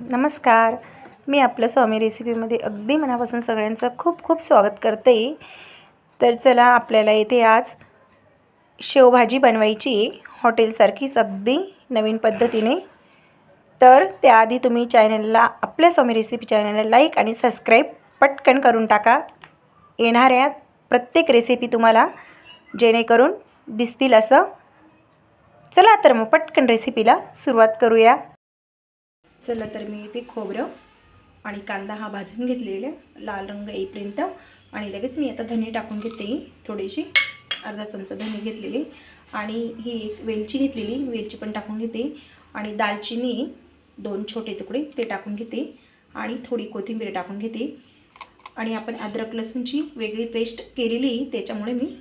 नमस्कार. मी आपलं स्वामी रेसिपीमध्ये अगदी मनापासून सगळ्यांचं खूप खूप स्वागत करते. तर चला आपल्याला इथे आज शेवभाजी बनवायची आहे. हॉटेलसारखीच अगदी नवीन पद्धतीने. तर त्याआधी तुम्ही चॅनलला आपल्या स्वामी रेसिपी चॅनलला लाईक आणि सबस्क्राईब पटकन करून टाका. येणाऱ्या प्रत्येक रेसिपी तुम्हाला जेणेकरून दिसतील असं. चला तर मग पटकन रेसिपीला सुरुवात करूया. चला तर मी ते खोबरं आणि कांदा हा भाजून घेतलेला लाल रंग येईपर्यंत. आणि लगेच मी आता धने टाकून घेते. थोडीशी अर्धा चमचा धने घेतलेली. आणि ही एक वेलची घेतलेली वेलची पण टाकून घेते. आणि दालचिनी दोन छोटे तुकडे ते टाकून घेते. आणि थोडी कोथिंबीर टाकून घेते. आणि आपण अद्रक लसूणची वेगळी पेस्ट केलेली त्याच्यामुळे मी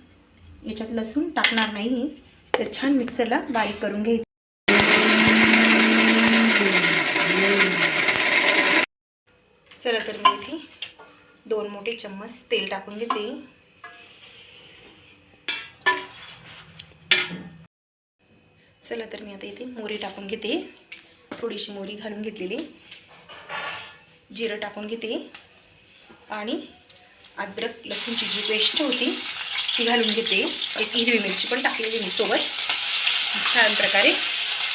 याच्यात लसूण टाकणार नाही. तर छान मिक्सरला बारीक करून घ्यायचं. चला इथे दोन मोठे चम्मच तेल टाकून घेते. चला तर मी आता इथे मोरी टाकून घेते. थोडीशी मोरी घालून घेतलेली. जिरं टाकून घेते. आणि अद्रक लसूणची जी पेस्ट होती ती घालून घेते. एक हिरवी मिरची पण टाकलेली मी सोबत. छान प्रकारे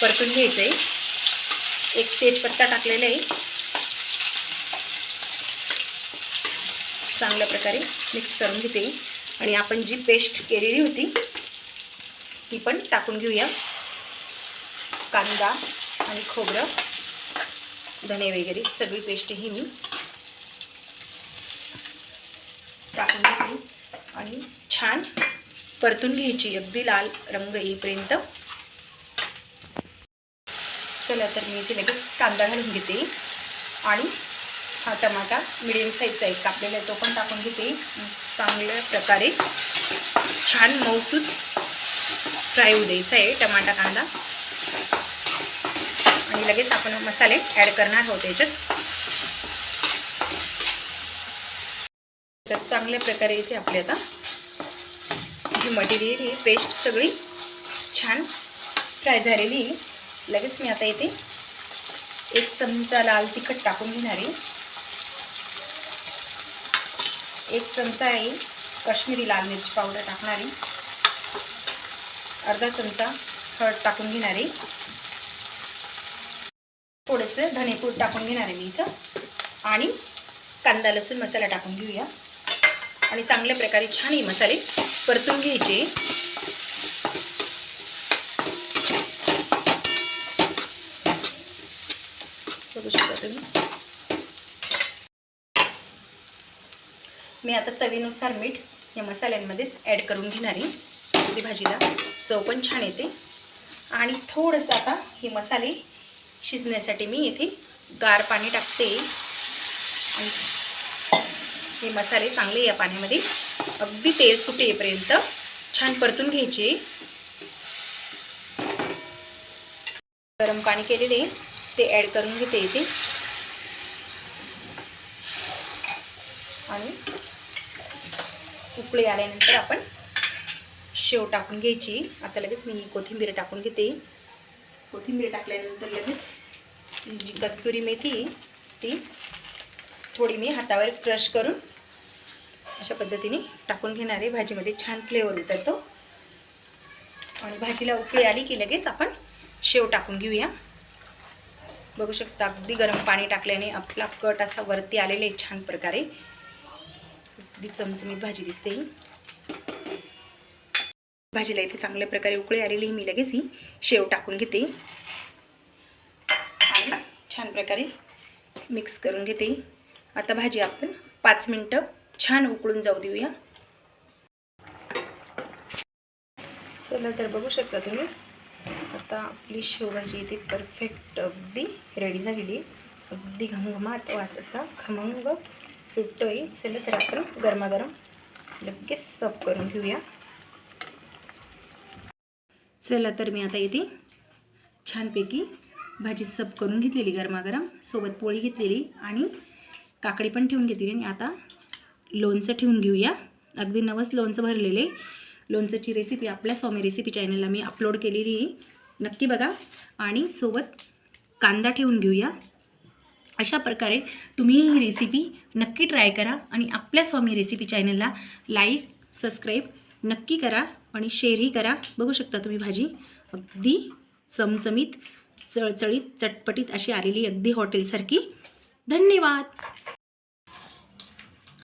परतून घ्यायचं आहे एक तेजपत्ता टाकलेला आहे. चांगल्या प्रकारे मिक्स करून घेते आणि आपण जी पेस्ट केलेली होती ती पण टाकून घेऊया. कांदा आणि खोबरं धने वगैरे सगळी पेस्ट ही मी टाकून घेते आणि छान परतून घ्यायची अगदी लाल रंग येईपर्यंत. चला तर मी इथे लगेच कांदा घालून घेते. आणि हा टमाटा मिडियम साईजचा एक कापलेला आहे. तो पण टाकून घेते. चांगल्या प्रकारे छान मऊसूद फ्राय होऊ द्यायचा आहे टमाटा कांदा. आणि लगेच आपण मसाले ॲड करणार आहोत याच्यात. तर चांगल्या प्रकारे इथे आपले आता ही मटेरियल ही पेस्ट सगळी छान फ्राय झालेली लगेच मी आता इथे एक चमचा लाल तिखट टाकून घेणार आहे. एक चमचा आहे. काश्मीरी लाल मिरची पावडर टाकणारी. अर्धा चमचा हळद टाकून घेणार. आहे थोडंसं धनेपूड टाकून घेणार आहे मी इथं. आणि कांदा लसूण मसाला टाकून घेऊया. आणि चांगल्या प्रकारे छान हे मसाले परतून घ्यायचे. बघू शकता तुम्ही. मी आता चवीनुसार मीठ या मसाल्यांमध्येच ॲड करून घेणार आहे. आपली भाजीला चव पण छान येते. आणि थोडंसं आता हे मसाले शिजण्यासाठी मी येथे गार पाणी टाकते. आणि हे मसाले चांगले या पाण्यामध्ये अगदी तेल सुटेपर्यंत छान परतून घ्यायचे. गरम पाणी केलेले ते ॲड करून घेते येते आणि उकळी आल्यानंतर आपण शेव टाकून घ्यायची. आता लगेच मी कोथिंबीर टाकून घेते. कोथिंबीर टाकल्यानंतर लगेच जी कस्तुरी मेथी ती थोडी मी हातावर क्रश करून अशा पद्धतीने टाकून घेणार आहे. भाजीमध्ये छान फ्लेवर उतरतो. आणि भाजीला उकळी आली की लगेच आपण शेव टाकून घेऊया. बघू शकता अगदी गरम पाणी टाकल्याने आपला कट असा वरती आलेला आहे छान प्रकारे. अगदी चमचमीत भाजी दिसते. भाजीला इथे चांगल्या प्रकारे उकळी आलेली मी लगेच ही शेव टाकून घेते. आणि छान प्रकारे मिक्स करून घेते. आता भाजी आपण पाच मिनटं छान उकळून जाऊ देऊया. चला तर बघू शकता तुम्ही आता आपली शेवभाजी इथे परफेक्ट अगदी रेडी झालेली आहे. अगदी घमघमाट वास असा खमंग सुटतोय चला तर आपण गरमागरम लगेच सर्व करून घेऊया. चला तर मी आता येते छानपैकी भाजी सब करून घेतलेली गरमागरम. सोबत पोळी घेतलेली आणि काकडी पण ठेवून घेतलेली. आणि आता लोणचं ठेवून घेऊया. अगदी नवस लोणचं भरलेले. लोणचंची रेसिपी आपल्या स्वामी रेसिपी चॅनलला मी अपलोड केलेली आहे. नक्की बघा. आणि सोबत कांदा ठेवून घेऊया. अशा प्रकारे तुम्ही ही रेसिपी नक्की ट्राय करा आणि आपल्या स्वामी रेसिपी चॅनलला लाईक सबस्क्राईब नक्की करा आणि शेअरही करा. बघू शकता तुम्ही भाजी अगदी चमचमीत चळचळीत चटपटीत अशी आलेली अगदी हॉटेलसारखी धन्यवाद!